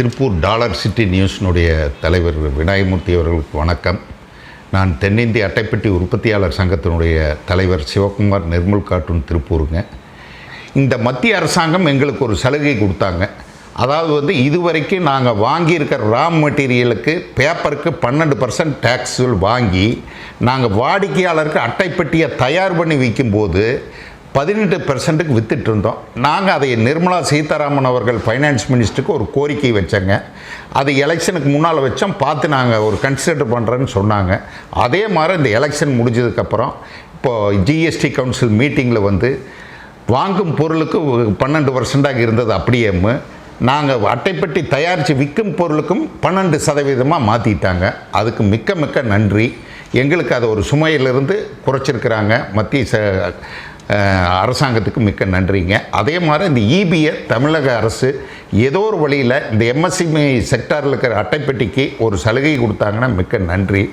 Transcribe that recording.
Tiruppur dollar city நியூஸினுடைய தலைவர் விநாயகமூர்த்தி அவர்களுக்கு வணக்கம். நான் தென்னிந்திய அட்டைப்பெட்டி உற்பத்தியாளர் சங்கத்தினுடைய தலைவர் சிவகுமார் நிர்மல் கார்ட்டூன் திருப்பூருங்க. இந்த மத்திய அரசாங்கம் எங்களுக்கு ஒரு சலுகை கொடுத்தாங்க. அதாவது வந்து இதுவரைக்கும் நாங்கள் வாங்கியிருக்கிற ரா மெட்டீரியலுக்கு பேப்பருக்கு பன்னெண்டு பர்சன்ட் டேக்ஸ் வாங்கி நாங்கள் வாடிக்கையாளருக்கு அட்டைப்பெட்டியை தயார் பண்ணி விற்கும்போது பதினெட்டு பெர்சன்ட்டுக்கு வித்துட்டு இருந்தோம் நாங்கள் அதை நிர்மலா சீதாராமன் அவர்கள் ஃபைனான்ஸ் மினிஸ்டருக்கு ஒரு கோரிக்கை வச்சங்க. அது எலெக்ஷனுக்கு முன்னால் வச்சோம். பார்த்து நாங்கள் ஒரு கன்சிடர் பண்ணுறேன்னு சொன்னாங்க. அதே மாதிரி இந்த எலெக்ஷன் முடிஞ்சதுக்கப்புறம் இப்போது ஜிஎஸ்டி கவுன்சில் மீட்டிங்கில் வந்து வாங்கும் பொருளுக்கு பன்னெண்டு பர்சண்டாக இருந்தது அப்படியே நாங்கள் அட்டைப்பட்டி தயாரித்து விற்கும் பொருளுக்கும் பன்னெண்டு சதவீதமாக மாற்றிட்டாங்க அதுக்கு மிக்க மிக்க நன்றி. எங்களுக்கு அதை ஒரு சுமையிலிருந்து குறைச்சிருக்கிறாங்க. மத்திய ச அரசாங்கத்துக்கு மிக்க நன்றிங்க. அதே மாதிரி இந்த இபியை தமிழக அரசு ஏதோ ஒரு வழியில் இந்த எம்எஸ்சிமி செக்டாரில் இருக்கிற அட்டைப்பெட்டிக்கு ஒரு சலுகை கொடுத்தாங்கன்னா மிக்க நன்றி.